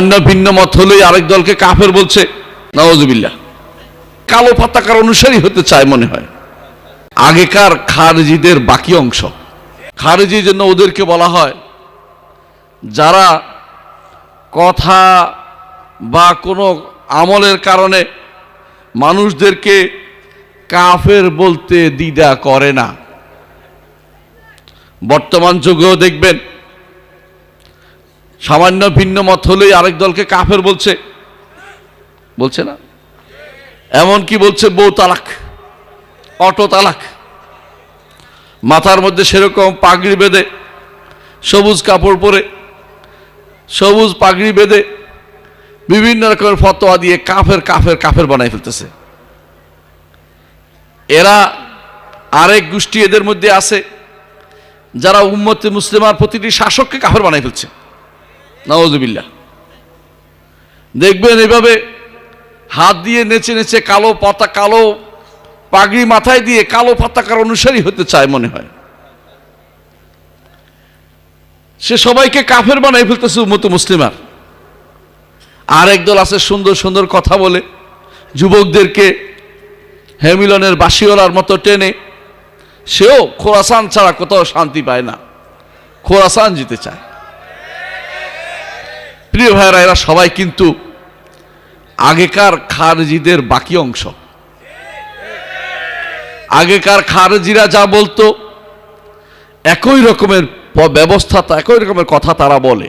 সামান্য ভিন্ন মত হলেই আরেক দলকে কাফের বলছে নওয়াজবিল্লা কালো পতাকার অনুসারী হতে চায় মনে হয়। আগেকার খারজিদের বাকি অংশ। খারেজির জন্য ওদেরকে বলা হয়, যারা কথা বা কোনো আমলের কারণে মানুষদেরকে কাফের বলতে দ্বিধা করে না। বর্তমান যুগেও দেখবেন সামান্য ভিন্ন মত হলেই আরেক দলকে কাফের বলছে। বলছে না? এমন কি বলছে বউ তালাক, অটো তালাক। মাথার মধ্যে সেরকম পাগড়ি বেঁধে, সবুজ কাপড় পরে, সবুজ পাগড়ি বেঁধে বিভিন্ন রকমের ফতোয়া দিয়ে কাফের কাফের কাফের বানাই ফেলতেছে। এরা আরেক গোষ্ঠী এদের মধ্যে আছে, যারা উম্মতে মুসলিমার প্রতিটি শাসককে কাফের বানাই ফেলছে। নওয়াজবিল্লা দেখবেন এভাবে হাত দিয়ে নেচে নেচে কালো পাতা, কালো পাগড়ি মাথায় দিয়ে কালো পতাকার অনুসারী হতে চায় মনে হয়। সে সবাইকে কাফের বানাই ফেলতেছে উম্মত মুসলিমার। আর একদল আছে সুন্দর সুন্দর কথা বলে, যুবকদেরকে হেমিলনের বাসিওলার মতো টেনে, সেও খোরাসান ছাড়া কোথাও শান্তি পায় না। খোরাসান জিতে চায়। প্রিয় ভাইরা এরা সবাই কিন্তু আগেকার খারজিদের বাকি অংশ। আগেকার খারজিরা যা বলতো, একই রকমের ব্যবস্থা, একই রকমের কথা তারা বলে।